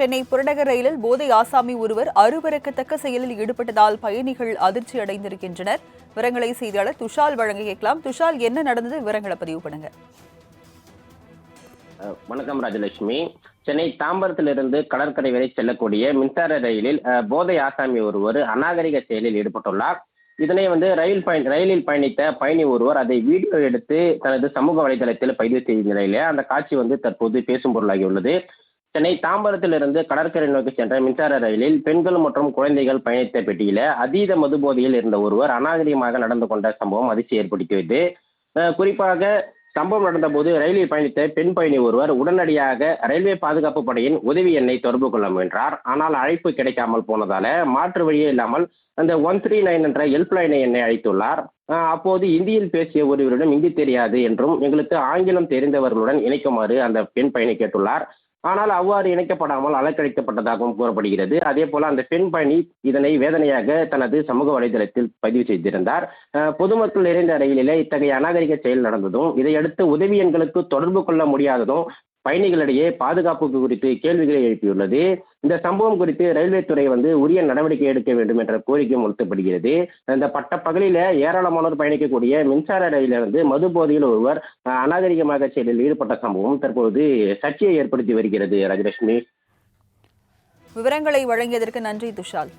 சென்னை புறநகர் ரயிலில் போதை ஆசாமி ஒருவர் அருவருக்கத்தக்க செயலில் ஈடுபட்டதால் பயணிகள் அதிர்ச்சி அடைந்திருக்கின்றனர். விவரங்களை செய்தியாளர் துஷால் வழங்க கேட்கலாம். துஷால் என்ன நடந்தது? விவரங்களை பதிவு பண்ணுங்க. வணக்கம் ராஜலட்சுமி. சென்னை தாம்பரத்திலிருந்து கடற்கரை வரை செல்லக்கூடிய மின்சார ரயிலில் போதை ஆசாமி ஒருவர் அநாகரிக செயலில் ஈடுபட்டுள்ளார். இதனை வந்து ரயில் பயணி ரயிலில் பயணித்த பயணி ஒருவர் அதை வீடியோ எடுத்து தனது சமூக வலைதளத்தில் பதிவு செய்த நிலையில அந்த காட்சி வந்து தற்போது பேசும் பொருளாகியுள்ளது. சென்னை தாம்பரத்திலிருந்து கடற்கரை நோக்கி சென்ற மின்சார ரயிலில் பெண்கள் மற்றும் குழந்தைகள் பயணித்த பெட்டியில அதீத மதுபோதையில் இருந்த ஒருவர் அநாகரிகமாக நடந்து கொண்ட சம்பவம் அதிர்ச்சி ஏற்படுத்தியது. குறிப்பாக சம்பவம் நடந்தபோது ரயிலில் பயணித்த பெண் பயணி ஒருவர் உடனடியாக ரயில்வே பாதுகாப்பு படையின் உதவி எண்ணை தொடர்பு கொள்ள முயன்றார். ஆனால் அழைப்பு கிடைக்காமல் போனதால மாற்று வழியே இல்லாமல் அந்த ஒன் த்ரீ நைன் என்ற ஹெல்ப்லைனை எண்ணை அழைத்துள்ளார். அப்போது இந்தியில் பேசிய ஒருவரிடம் இந்தி தெரியாது என்றும் எங்களுக்கு ஆங்கிலம் தெரிந்தவர்களுடன் இணைக்குமாறு அந்த பெண் பயணி கேட்டுள்ளார். ஆனால் அவ்வாறு இணைக்கப்படாமல் அலக்கழிக்கப்பட்டதாகவும் கூறப்படுகிறது. அதே போல அந்த பெண் பயணி இதனை வேதனையாக தனது சமூக வலைதளத்தில் பதிவு செய்திருந்தார். அஹ் பொதுமக்கள் நிறைந்த ரயிலிலே இத்தகைய அநாகரிக செயல் நடந்ததும் இதையடுத்து உதவி எண்களுக்கு தொடர்பு கொள்ள முடியாததும் பயணிகளிடையே பாதுகாப்பு குறித்து கேள்விகளை எழுப்பியுள்ளது. இந்த சம்பவம் குறித்து ரயில்வே துறை வந்து உரிய நடவடிக்கை எடுக்க வேண்டும் என்ற கோரிக்கையும் வலுத்தப்படுகிறது இந்த பட்ட பகலில ஏராளமானோர் பயணிக்கக்கூடிய மின்சார ரயிலில் வந்து மது போதையில் ஒருவர் அநாகரிகமாக செயலில் ஈடுபட்ட சம்பவம் தற்போது சர்ச்சையை ஏற்படுத்தி வருகிறது ராஜலட்சுமி. விவரங்களை வழங்கியதற்கு நன்றி துஷால்.